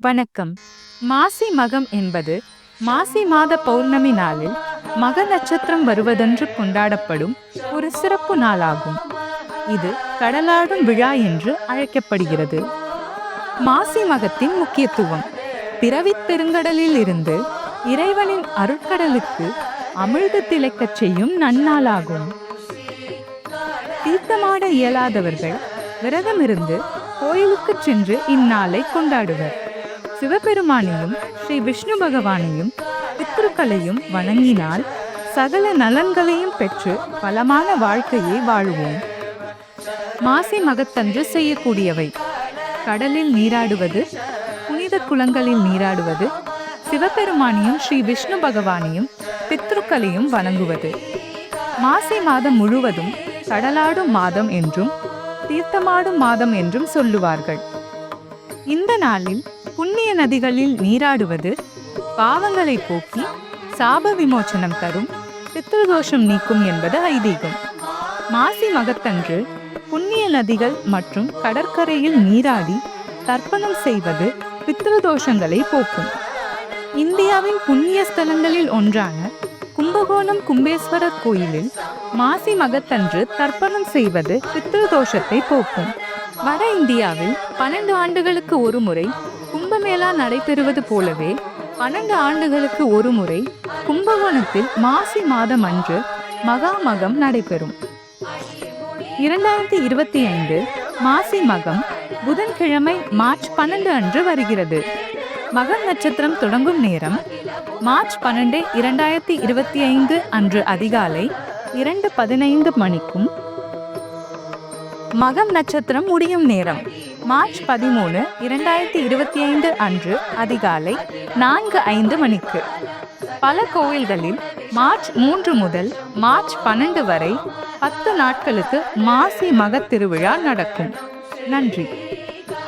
வணக்கம். மாசி மகம் என்பது மாசி மாத பௌர்ணமி நாளில் மக நட்சத்திரம் வருவதென்று கொண்டாடப்படும் ஒரு சிறப்பு நாளாகும். இது கடலாடும் விழா என்று அழைக்கப்படுகிறது. மாசி மகத்தின் முக்கியத்துவம். பிறவிப் பெருங்கடலில் இருந்து இறைவனின் அருட்கடலுக்கு அமிழ்து திளைக்கச் செய்யும் நன்னாளாகும். தீர்த்தமாட இயலாதவர்கள் விரதமிருந்து கோயிலுக்கு சென்று இந்நாளை கொண்டாடுவர். சிவபெருமானையும் ஸ்ரீ விஷ்ணு பகவானையும் பித்ருக்களையும் வணங்கினால் சகல நலன்களையும் பெற்று பலமான வாழ்க்கையை வாழுவோம். மாசி மகத்தன்று செய்யக்கூடியவை. கடலில் நீராடுவது புனித குளங்களில் நீராடுவது சிவபெருமானையும் ஸ்ரீ விஷ்ணு பகவானையும் பித்ருக்களையும் வணங்குவது. மாசி மாதம் முழுவதும் கடலாடும் மாதம் என்றும் தீர்த்தமாடும் மாதம் என்றும் சொல்லுவார்கள். இந்த நாளில் புண்ணிய நதிகளில் நீராடுவது பாவங்களை போக்கி சாப விமோச்சனம் தரும் பித்ருதோஷம் நீக்கும் என்பது ஐதீகம். மாசி மகத்தன்று புண்ணிய நதிகள் மற்றும் கடற்கரையில் நீராடி தர்ப்பணம் செய்வது பித்ருதோஷங்களை போக்கும். இந்தியாவின் புண்ணிய ஸ்தலங்களில் ஒன்றான கும்பகோணம் கும்பேஸ்வரர் கோயிலில் மாசி மகத்தன்று தர்ப்பணம் செய்வது பித்ருதோஷத்தை போக்கும். வட இந்தியாவில் பன்னெண்டு ஆண்டுகளுக்கு ஒரு முறை கும்பமேளா நடைபெறுவது போலவே பன்னெண்டு ஆண்டுகளுக்கு ஒரு முறை கும்பகோணத்தில் மாசி மாதம் அன்று மகாமகம் நடைபெறும். இரண்டாயிரத்தி இருபத்தி ஐந்து மாசி மகம் புதன்கிழமை மார்ச் பன்னெண்டு அன்று வருகிறது. மகம் நட்சத்திரம் தொடங்கும் நேரம் மார்ச் பன்னெண்டு இரண்டாயிரத்தி இருபத்தி ஐந்து அன்று அதிகாலை இரண்டு பதினைந்து மணிக்கும் மகம் நட்சத்திரம் முடியும் நேரம். மார்ச் பதிமூணு இரண்டாயிரத்தி இருபத்தி ஐந்து அன்று அதிகாலை நான்கு ஐந்து மணிக்கு. பல கோயில்களில் மார்ச் மூன்று முதல் மார்ச் பன்னெண்டு வரை பத்து நாட்களுக்கு மாசி மகத் திருவிழா நடக்கும். நன்றி.